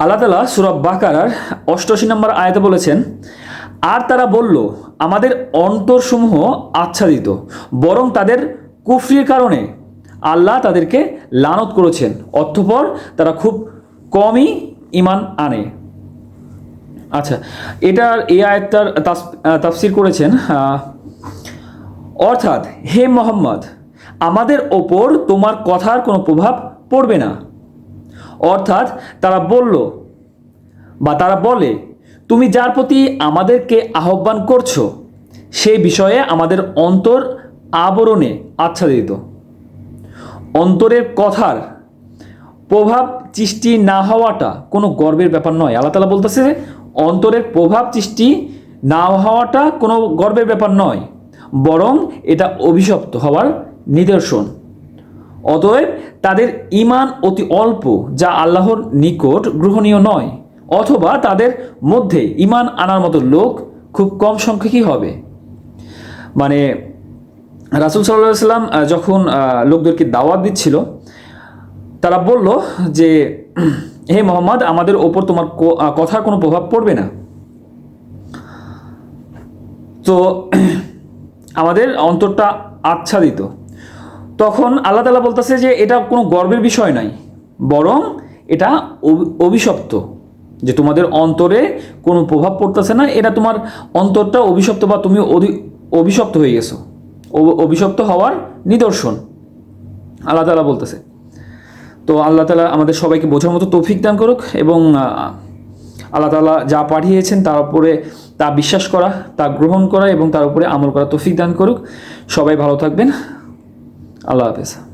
আল্লাহ তালা সুরব বাকারার অষ্টআশি নম্বর আয়াতে বলেছেন আর তারা বলল আমাদের অন্তরসমূহ আচ্ছাদিত বরং তাদের কুফরির কারণে আল্লাহ তাদেরকে লানত করেছেন অর্থপর তারা খুব কমই ইমান আনে। আচ্ছা এটার এই আহ, তাফসির করেছেন অর্থাৎ হে মোহাম্মদ আমাদের ওপর তোমার কথার কোনো প্রভাব পড়বে না। অর্থাৎ তারা বলল বা তারা বলে, তুমি যার প্রতি আমাদেরকে আহ্বান করছ, সেই বিষয়ে আমাদের অন্তর আবরণে আচ্ছাদিত। অন্তরের কথার প্রভাব সৃষ্টি না হওয়াটা কোনো গর্বের ব্যাপার নয়। আল্লাহ তালা বলতেছে, অন্তরের প্রভাব সৃষ্টি না হওয়াটা কোনো গর্বের ব্যাপার নয়, বরং এটা অভিশপ্ত হওয়ার নিদর্শন। অতএব তাদের ইমান অতি অল্প, যা আল্লাহর নিকট গ্রহণীয় নয়, অথবা তাদের মধ্যে ইমান আনার মতো লোক খুব কম সংখ্যকই হবে। মানে রাসুল সাল্লাহ সাল্লাম যখন লোকদেরকে দাওয়াত দিচ্ছিল, তারা বলল যে, হে মোহাম্মদ, আমাদের ওপর তোমার কথার কোনো প্রভাব পড়বে না। তো, আমাদের অন্তরটা আচ্ছাদিত। তখন আল্লাহ তালা বলতেছে যে এটা কোনো গর্বের বিষয় নাই, বরং এটা অভিশপ্ত, যে তোমাদের অন্তরে কোনো প্রভাব পড়তেছে না, এটা তোমার অন্তরটা অভিশপ্ত বা তুমি অভিশপ্ত হয়ে গেছো। অভিশপ্ত হওয়ার নিদর্শন, আল্লাহ তালা বলতেছে। তো আল্লাহ তালা আমাদের সবাইকে বোঝার মতো তৌফিক দান করুক এবং আল্লাহ তালা যা পাঠিয়েছেন তার উপরে তা বিশ্বাস করা, তা গ্রহণ করা এবং তার উপরে আমল করা তৌফিক দান করুক। সবাই ভালো থাকবেন। আল্লাহ হাফেজ।